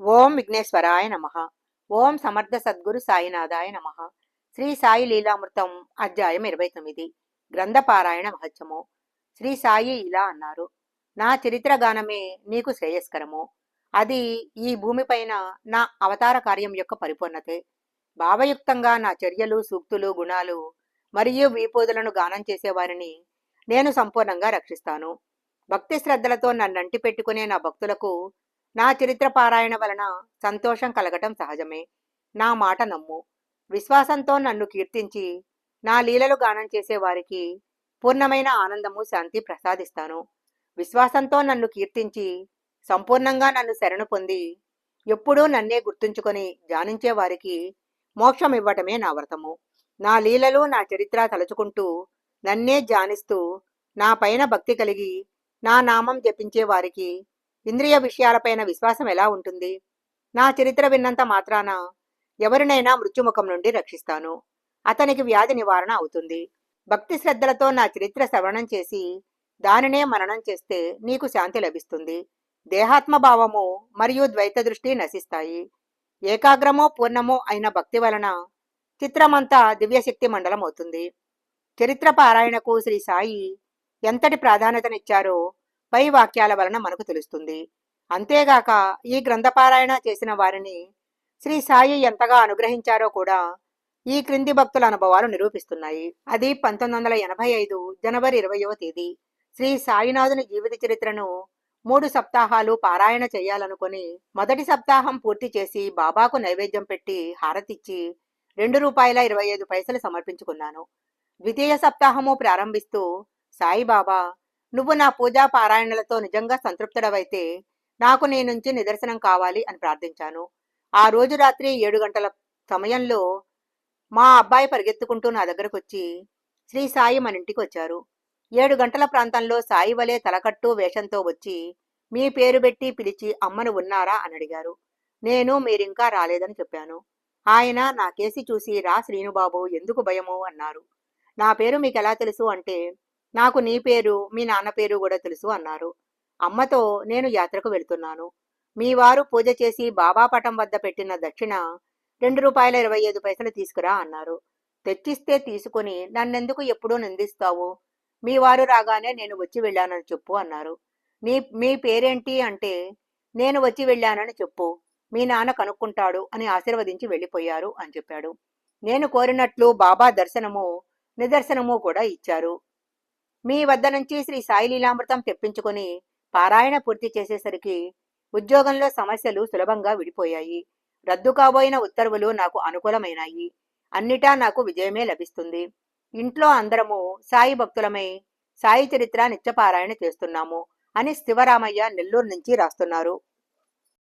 ఓం విఘ్నేశ్వరాయ నమ. ఓం సమర్థ సద్గురు సాయినాథాయ నమ. శ్రీ సాయి లీలామృతం అధ్యాయం ఇరవై తొమ్మిది. గ్రంథపారాయణ మహత్యము. శ్రీ సాయి ఇలా అన్నారు. నా చరిత్ర గానమే నీకు శ్రేయస్కరము. అది ఈ భూమిపైన నా అవతార కార్యం యొక్క పరిపూర్ణతే. భావయుక్తంగా నా చర్యలు సూక్తులు గుణాలు మరియు వీపోదులను గానం చేసేవారిని నేను సంపూర్ణంగా రక్షిస్తాను. భక్తి శ్రద్ధలతో నన్నంటి పెట్టుకునే నా భక్తులకు నా చరిత్ర పారాయణ వలన సంతోషం కలగటం సహజమే. నా మాట నమ్ము. విశ్వాసంతో నన్ను కీర్తించి నా లీలలు గానం చేసేవారికి పూర్ణమైన ఆనందము శాంతి ప్రసాదిస్తాను. విశ్వాసంతో నన్ను కీర్తించి సంపూర్ణంగా నన్ను శరణు పొంది ఎప్పుడూ నన్నే గుర్తుంచుకొని ధ్యానించే వారికి మోక్షం ఇవ్వటమే నా వ్రతము. నా లీలలు నా చరిత్ర తలుచుకుంటూ నన్నే ధ్యానిస్తూ నా పైన భక్తి కలిగి నా నామం జపించే వారికి ఇంద్రియ విషయాలపైన విశ్వాసం ఎలా ఉంటుంది? నా చరిత్ర విన్నంత మాత్రాన ఎవరినైనా మృత్యుముఖం నుండి రక్షిస్తాను. అతనికి వ్యాధి నివారణ అవుతుంది. భక్తి శ్రద్ధలతో నా చరిత్ర శ్రవణం చేసి దానినే మననం చేస్తే నీకు శాంతి లభిస్తుంది. దేహాత్మభావము మరియు ద్వైత దృష్టి నశిస్తాయి. ఏకాగ్రమో పూర్ణమో అయిన భక్తి వలన చిత్రమంతా దివ్యశక్తి మండలం అవుతుంది చరిత్ర పారాయణకు శ్రీ సాయి ఎంతటి ప్రాధాన్యతనిచ్చారో పై వాక్యాల వలన మనకు తెలుస్తుంది. అంతేగాక ఈ గ్రంథపారాయణ చేసిన వారిని శ్రీ సాయి ఎంతగా అనుగ్రహించారో కూడా ఈ క్రింది భక్తుల అనుభవాలు నిరూపిస్తున్నాయి. అది పంతొమ్మిది వందల ఎనభై ఐదు జనవరి ఇరవయవ తేదీ. శ్రీ సాయినాథుని జీవిత చరిత్రను మూడు సప్తాహాలు పారాయణ చేయాలనుకుని మొదటి సప్తాహం పూర్తి చేసి బాబాకు నైవేద్యం పెట్టి హారతిచ్చి రెండు రూపాయల ఇరవై ఐదు పైసలు సమర్పించుకున్నాను. ద్వితీయ సప్తాహము ప్రారంభిస్తూ సాయిబాబా నువ్వు నా పూజా పారాయణలతో నిజంగా సంతృప్తుడవైతే నాకు నీ నుంచి నిదర్శనం కావాలి అని ప్రార్థించాను. ఆ రోజు రాత్రి ఏడు గంటల సమయంలో మా అబ్బాయి పరిగెత్తుకుంటూ నా దగ్గరకు వచ్చి శ్రీ సాయి మన ఇంటికి వచ్చారు. ఏడు గంటల ప్రాంతంలో సాయి వలె తలకట్టు వేషంతో వచ్చి మీ పేరు పెట్టి పిలిచి అమ్మను ఉన్నారా? అని అడిగారు. నేను మీరింకా రాలేదని చెప్పాను. ఆయన నా కేసి చూసి రా శ్రీనుబాబు ఎందుకు భయము? అన్నారు. నా పేరు మీకు ఎలా తెలుసు? అంటే నాకు నీ పేరు మీ నాన్న పేరు కూడా తెలుసు అన్నారు. అమ్మతో నేను యాత్రకు వెళ్తున్నాను. మీ వారు పూజ చేసి బాబా పటం వద్ద పెట్టిన దక్షిణ రెండు రూపాయల ఇరవై ఐదు పైసలు తీసుకురా అన్నారు. తెచ్చిస్తే తీసుకుని నన్నెందుకు ఎప్పుడూ నిందిస్తావు? మీ వారు రాగానే నేను వచ్చి వెళ్ళానని చెప్పు అన్నారు. నీ మీ పేరేంటి అంటే నేను వచ్చి వెళ్ళానని చెప్పు. మీ నాన్న కనుక్కుంటాడు అని ఆశీర్వదించి వెళ్ళిపోయారు అని చెప్పాడు. నేను కోరినట్లు బాబా దర్శనము నిదర్శనము కూడా ఇచ్చారు. మీ వద్ద నుంచి శ్రీ సాయి లీలామృతం తెప్పించుకుని పారాయణ పూర్తి చేసేసరికి ఉద్యోగంలో సమస్యలు సులభంగా విడిపోయాయి. రద్దు కాబోయిన ఉత్తర్వులు నాకు అనుకూలమైనాయి. అన్నిటా నాకు విజయమే లభిస్తుంది. ఇంట్లో అందరము సాయి భక్తులమై సాయి చరిత్ర నిత్యపారాయణ చేస్తున్నాము అని శివరామయ్య నెల్లూరు నుంచి రాస్తున్నారు.